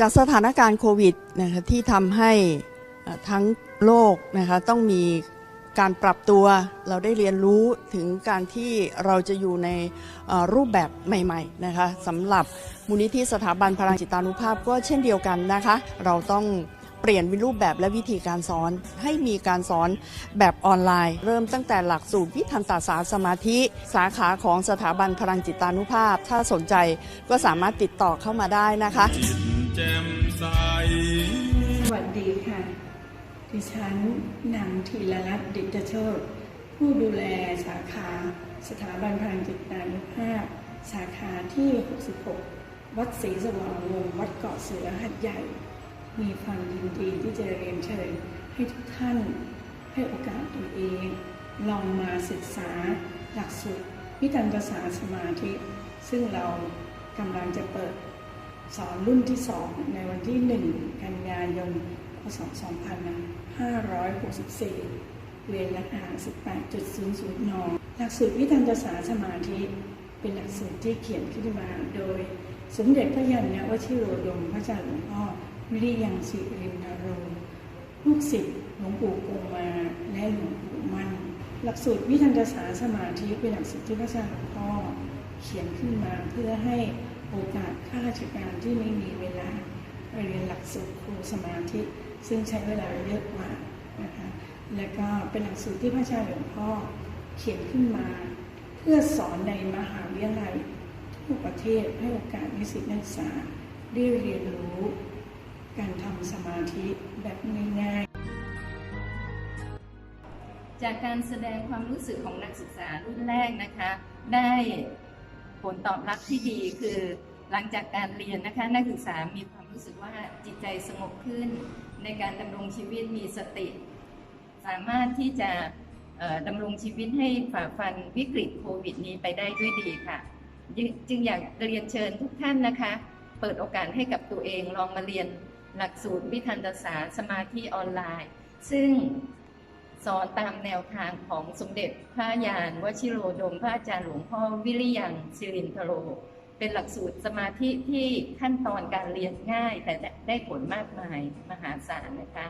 จากสถานการณ์โควิดนะคะที่ทำให้ทั้งโลกนะคะต้องมีการปรับตัวเราได้เรียนรู้ถึงการที่เราจะอยู่ในรูปแบบใหม่ๆนะคะสำหรับมูลนิธิสถาบันพลังจิตานุภาพก็เช่นเดียวกันนะคะ เราต้องเปลี่ยนวิรูปแบบและวิธีการสอน ให้มีการสอนแบบออนไลน์ เริ่มตั้งแต่หลักสูตรวิทันตศาสตร์สมาธิสาขาของสถาบันพลังจิตานุภาพ ถ้าสนใจก็สามารถติดต่อเข้ามาได้นะคะ แจ่มใส สวัสดีค่ะ ดิฉันนางธีรรัตน์ดิตโชตผู้ดูแลสาขาสถาบันพลังจิตนานุภาพ สาขาที่ 66 วัดศรีสว่างวงศ์วัดเกาะเสือหัดใหญ่ มีความยินดีที่จะเรียนเชิญให้ทุกท่านให้โอกาสตัวเอง ลองมาศึกษาหลักสูตรวิทันตศาสตร์สมาธิ ซึ่งเรากำลังจะเปิด สอนรุ่นที่2ในวันที่ 1 กันยายน พศ 2564 เรียนรหัส18.00นหลักสูตรวิทันตศาสตร์สมาธิ เป็นหลักสูตรที่เขียนขึ้นมาโดย สมเด็จพระยาณวชิโรดมพระเจ้าหลวงพ่อวิริยังสิรินโรลูกศิษย์หลวงปู่โกมาและหลวงปู่มั่นหลักสูตรวิทันตศาสตร์สมาธิเป็นหลักสูตรที่พระเจ้าหลวงพ่อเขียนขึ้นมาเพื่อให้ โอกาสข้าราชการที่ไม่มีเวลาไปเรียนหลักสูตรครูสมาธิ ซึ่งใช้เวลาเยอะกว่านะคะและก็เป็นหลักสูตรที่พระเจ้าหลวงพ่อเขียนขึ้นมา เพื่อสอนในมหาวิทยาลัยทั่วประเทศให้โอกาสนิสิตนักศึกษาได้เรียนรู้การทำสมาธิแบบง่ายๆ จากการแสดงความรู้สึกของนักศึกษารุ่นแรกนะคะ ได้ ลตอบรับที่ดีคือหลังจากการเรียนนะคะนักศึกษามีความรู้สึกว่าจิตใจสงบขึ้น ในการดำรงชีวิตมีสติ สามารถที่จะดำรงชีวิตให้ฝ่าฟันวิกฤตโควิดนี้ไปได้ด้วยดีค่ะ จึงจึงอยากเรียนเชิญทุกท่านนะคะ เปิดโอกาสให้กับตัวเองลองมาเรียนหลักสูตรวิทันตศาสตร์สมาธิออนไลน์ ซึ่ง สอนตามแนวทางของสมเด็จพระยานวชิโรดมพระอาจารย์หลวงพ่อวิริยังสิรินทโร เป็นหลักสูตรสมาธิที่ขั้นตอนการเรียนง่าย แต่ได้ผลมากมายมหาศาลนะคะ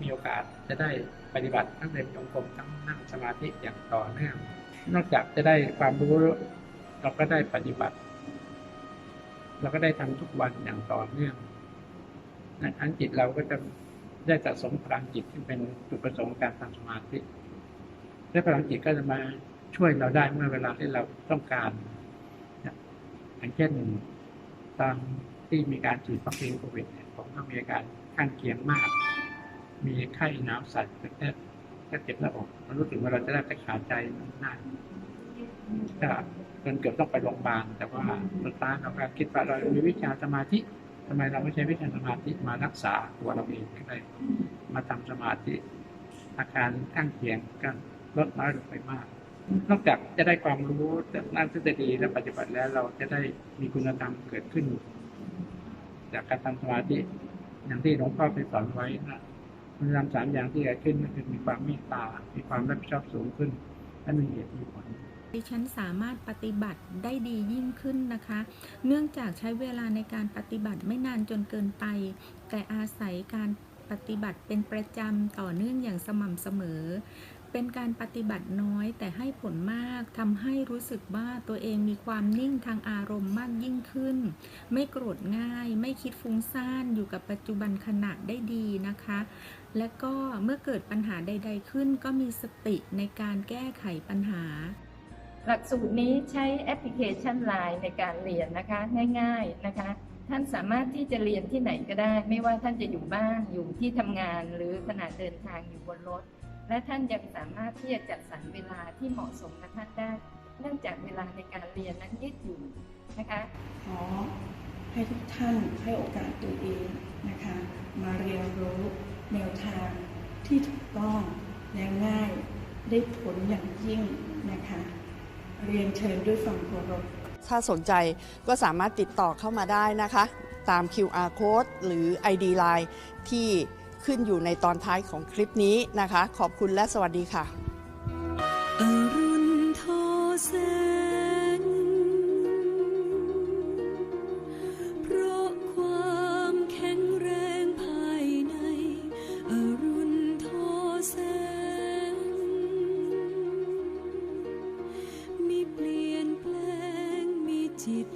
มีโอกาสจะได้ปฏิบัติทั้งเดินจงกรมทั้งนั่งสมาธิอย่างต่อเนื่อง นอกจากจะได้ความรู้ เราก็ได้ปฏิบัติ เราก็ได้ทำทุกวันอย่างต่อเนื่องนั้นจิตเราก็จะได้สะสมพลังจิตที่เป็นจุดประสงค์การทำสมาธิและพลังจิตก็จะมาช่วยเราได้เมื่อเวลาที่เราต้องการอย่างเช่นตอนที่มีการฉีดวัคซีนโควิดผมก็มีอาการข้างเคียงมาก มีไข้หนาวสั่นแค่แค่เจ็บหน้าอกมันรู้สึกว่าเราจะได้ไปขาดใจนานก็ จนเกือบต้องไปโรงพยาบาลแต่ว่าสุดท้ายเราก็คิดว่าเรามีวิชาสมาธิทำไมเราไม่ใช้วิชาสมาธิมารักษาตัวเราเองก็เลยมาทำสมาธิ อาการข้างเคียงก็ลดน้อยลงไปมาก นอกจากจะได้ความรู้จากด้านทฤษฎีและปฏิบัติแล้วเราจะได้มีคุณธรรมเกิดขึ้น จากการทำสมาธิอย่างที่หลวงพ่อเคยสอนไว้นะคุณธรรมสามอย่างที่เกิดขึ้นก็คือมีความเมตตา มีความรับผิดชอบสูงขึ้นและมีเหตุมีผล ดิฉันสามารถปฏิบัติได้ดียิ่งขึ้นนะคะ เนื่องจากใช้เวลาในการปฏิบัติไม่นานจนเกินไป แต่อาศัยการปฏิบัติเป็นประจำต่อเนื่องอย่างสม่ำเสมอ เป็นการปฏิบัติน้อยแต่ให้ผลมากทำให้รู้สึกว่าตัวเองมีความนิ่งทางอารมณ์มากยิ่งขึ้น ไม่โกรธง่าย ไม่คิดฟุ้งซ่านอยู่กับปัจจุบันขณะได้ดีนะคะ และก็เมื่อเกิดปัญหาใด ๆขึ้น ก็มีสติในการแก้ไขปัญหา หลักสูตรนี้ใช้แอปพลิเคชัน Line ในการเรียนนะคะง่าย ๆนะคะ ท่านสามารถที่จะเรียนที่ไหนก็ได้ ไม่ว่าท่านจะอยู่บ้านอยู่ที่ทำงาน หรือขณะเดินทางอยู่บนรถ และท่านยังสามารถที่จะจัดสรรเวลาที่เหมาะสมกับท่านได้ เนื่องจากเวลาในการเรียนนั้นยืดหยุ่นนะคะขอให้ทุกท่านให้โอกาสตัวเองนะคะ มาเรียนรู้แนวทางที่ถูกต้องและง่ายได้ผลอย่างยิ่งนะคะ เรียนเชิญด้วยความเคารพถ้าสนใจก็สามารถติดต่อเข้ามาได้นะคะ ตาม QR code หรือ ID Line ที่ขึ้นอยู่ในตอนท้ายของคลิปนี้นะคะ ขอบคุณและสวัสดีค่ะ كتير.